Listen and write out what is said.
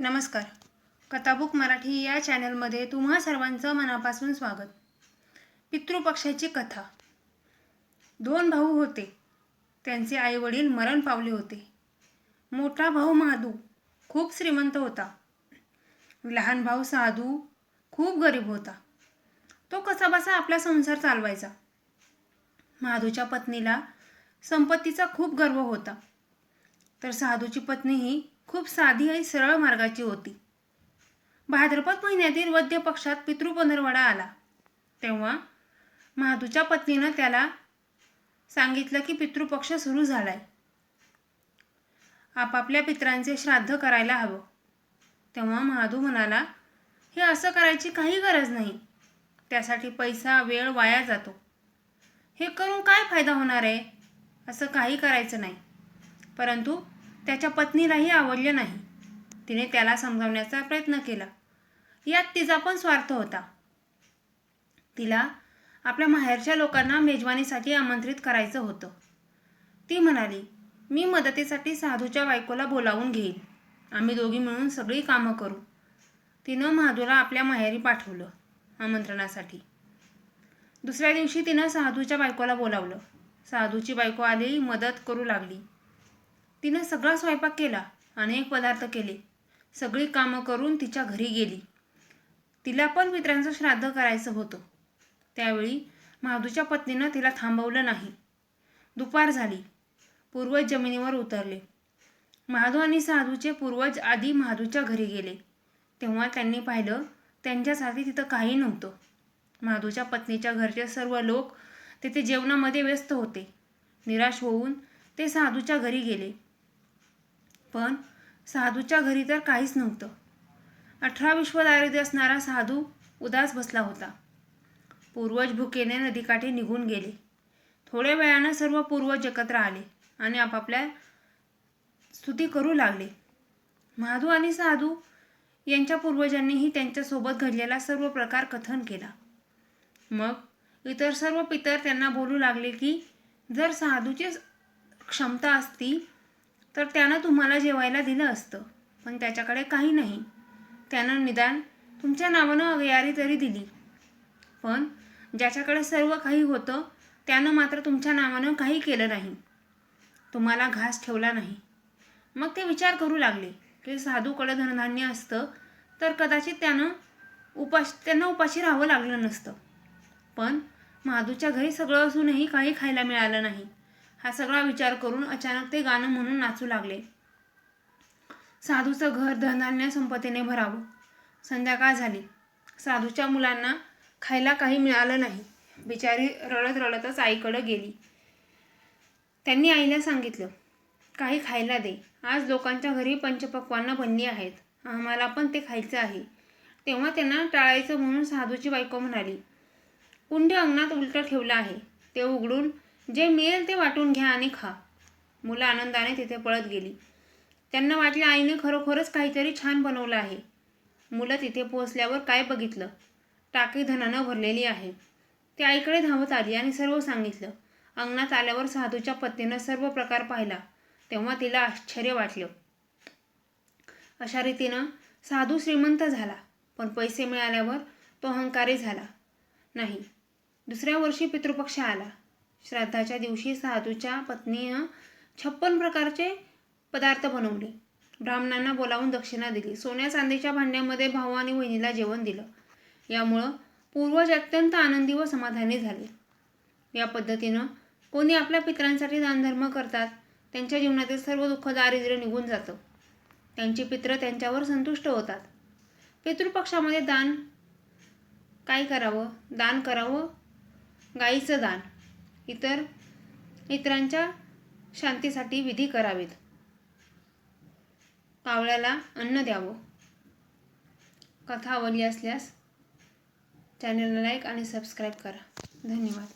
नमस्कार. कथाबुक मराठी या चॅनलमध्ये तुम्हा सर्वांचं मनापासून स्वागत. पितृपक्षाची कथा. दोन भाऊ होते. त्यांचे आईवडील मरण पावले होते. मोठा भाऊ महादू खूप श्रीमंत होता. लहान भाऊ साधू खूप गरीब होता. तो कसाबसा आपला संसार चालवायचा. महादूच्या पत्नीला संपत्तीचा खूप गर्व होता. तर साधूची पत्नी ही खूप साधी आणि सरळ मार्गाची होती. भाद्रपद महिन्यातील वद्य पक्षात पितृपंधरवडा आला. तेव्हा महादूच्या पत्नीनं त्याला सांगितलं की पितृपक्ष सुरू झालाय. आपापल्या पित्रांचे श्राद्ध करायला हवं. तेव्हा महादू म्हणाला हे असं करायची काही गरज नाही. त्यासाठी पैसा वेळ वाया जातो. हे करून काय फायदा होणार आहे? असं काही करायचं नाही. परंतु त्याच्या पत्नीलाही आवडले नाही. तिने त्याला समजावण्याचा प्रयत्न केला. यात तिचा पण स्वार्थ होता. तिला आपल्या माहेरच्या लोकांना मेजवानीसाठी आमंत्रित करायचं होतं. ती म्हणाली मी मदतीसाठी साधूच्या बायकोला बोलावून घेईन आम्ही दोघी मिळून सगळी कामं करू. तिनं महादूला आपल्या माहेरी पाठवलं आमंत्रणासाठी. दुसऱ्या दिवशी तिनं साधूच्या बायकोला बोलावलं. साधूची बायको आली मदत करू लागली. तिनं सगळा स्वयंपाक केला अनेक पदार्थ केले. सगळी कामं करून तिच्या घरी गेली. तिला पण मित्रांचं श्राद्ध करायचं होतं. त्यावेळी महादूच्या पत्नीनं तिला थांबवलं नाही. दुपार झाली. पूर्वज जमिनीवर उतरले. महादू आणि साधूचे पूर्वज आधी महादूच्या घरी गेले. तेव्हा त्यांनी पाहिलं त्यांच्यासाठी तिथं काही नव्हतं. महादूच्या पत्नीच्या घरचे सर्व लोक तिथे जेवणामध्ये व्यस्त होते. निराश होऊन ते साधूच्या घरी गेले. पण साधूच्या घरी तर काहीच नव्हतं. अठरा विश्व दारिद्र्य असणारा साधू उदास बसला होता. पूर्वज भुकेने नदीकाठी निघून गेले. थोड्या वेळानं सर्व पूर्वज एकत्र आले आणि आपापल्या स्तुती करू लागले. माधू आणि साधू यांच्या पूर्वजांनीही त्यांच्यासोबत घडलेला सर्व प्रकार कथन केला. मग इतर सर्व पितर त्यांना बोलू लागले की जर साधूची क्षमता असती तर त्यानं तुम्हाला जेवायला दिलं असतं पण त्याच्याकडे काही नाही. त्यानं निदान तुमच्या नावानं अगयारी तरी दिली. पण ज्याच्याकडे सर्व काही होतं त्यानं मात्र तुमच्या नावानं काही केलं नाही. तुम्हाला घास ठेवला नाही. मग ते विचार करू लागले की साधूकडे धनधान्य असतं तर कदाचित त्यानं उपाश त्यांना उपाशी राहावं लागलं नसतं. पण महादूच्या घरी सगळं असूनही काही खायला मिळालं नाही. हा सगळा विचार करून अचानक ते गाणं म्हणून नाचू लागले. साधूचं घर धनधान्य संपत्तीने भरावं. संध्याकाळ झाली. साधूच्या मुलांना खायला काही मिळालं नाही. बिचारी रडत रडतच आईकडं गेली. त्यांनी आईला सांगितलं काही खायला दे. आज लोकांच्या घरी पंचपक्वांना बनली आहेत. आम्हाला पण ते खायचं आहे. तेव्हा त्यांना टाळायचं म्हणून साधूची बायको म्हणाली कुंड अंगणात उलटं ठेवलं आहे. ते उघडून जे मिळेल ते वाटून घ्या आणि खा. मुलं आनंदाने तिथे पळत गेली. त्यांना वाटलं आईने खरोखरच काहीतरी छान बनवलं आहे. मुलं तिथे पोहोचल्यावर काय बघितलं? टाकी धनानं भरलेली आहे. ती आईकडे धावत आली आणि सर्व सांगितलं. अंगणात आल्यावर साधूच्या पत्नीनं सर्व प्रकार पाहिला. तेव्हा तिला आश्चर्य वाटलं. अशा रीतीनं साधू श्रीमंत झाला. पण पैसे मिळाल्यावर तो अहंकारी झाला. नाही दुसऱ्या वर्षी पितृपक्ष आला. श्राद्धाच्या दिवशी साधूच्या पत्नीनं छप्पन प्रकारचे पदार्थ बनवले. ब्राह्मणांना बोलावून दक्षिणा दिली. सोन्या चांदीच्या भांड्यामध्ये भाऊ आणि वहिनीला जेवण दिलं. यामुळं पूर्वज अत्यंत आनंदी व समाधानी झाले. या पद्धतीनं कोणी आपल्या पित्रांसाठी दानधर्म करतात त्यांच्या जीवनातील सर्व दुःख दारिद्र्य निघून जातं. त्यांची पित्र त्यांच्यावर संतुष्ट होतात. पितृपक्षामध्ये दान काय करावं? दान करावं? गाईचं दान. इतर इतरांच्या शांतीसाठी विधी करावेत. कावळ्याला अन्न द्यावं. कथा आवडली असल्यास चॅनलला लाईक आणि सबस्क्राईब करा. धन्यवाद.